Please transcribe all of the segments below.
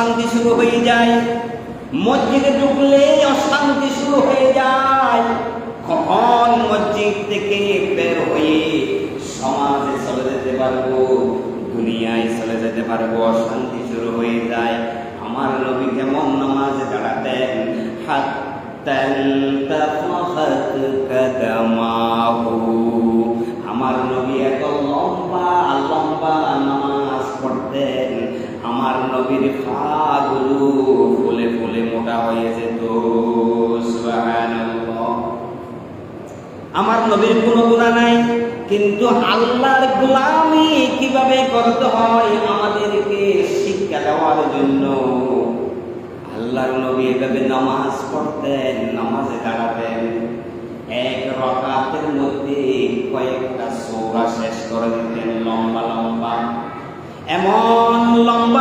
অশান্তি শুরু হয়ে যায়। মসজিদে ঢুকলেই অশান্তি শুরু হয়ে যায়। কখন মসজিদ থেকে বের হয়ে সমাজে চলে যেতে পারব, দুনিয়ায় চলে যেতে পারব, অশান্তি শুরু হয়ে যায়। আমার নবী যেমন নামাজে দাঁড়াতেন? হাত তন তফাত কদমাহু। নবীর পাগুলো ফুলে ফুলে মোটা হয়ে যেত আমার নবীর কোনো গুণা নাই, কিন্তু আল্লাহর গোলামি কীভাবে করতে হয় আমাদেরকে শিক্ষা দেওয়ার জন্য। আল্লাহর নবী এভাবে নামাজ পড়তেন, নামাজে দাঁড়াতেন। এক রকাতের মধ্যে কয়েকটা সৌরা শেষ করে দিতেন, লম্বা লম্বা। এমন লম্বা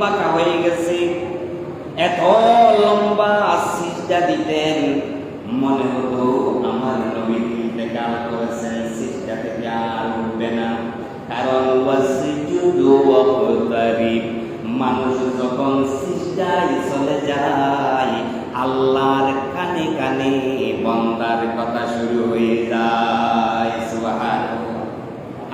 বাঁকা হয়ে গেছে। এত লম্বা সিজদা দিতেন। মনে হতো আমার নবী ইন্তেকাল সিজদা থেকে আর উঠবে না। কারণ মানুষ যখন চলে যায়, আল্লাহর কানে কানে বন্দার কথা শুরু হয়ে যায়।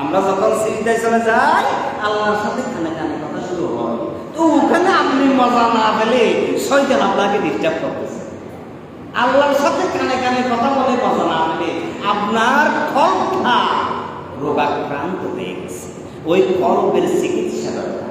আমরা যখন সিজদায় চলে যাই, আল্লাহর সাথে কানে কানে কথা শুরু হয় তো ওখানে আপনি মজা না পেলে শয়তান আপনাকে ডিস্টার্ব করতেছে আল্লাহর সাথে কানে কানে কথা বলে মজা না পেলে আপনার কল্পটা রোগাক্রান্ত হয়ে গেছে। ওই কল্পের চিকিৎসা দরকার।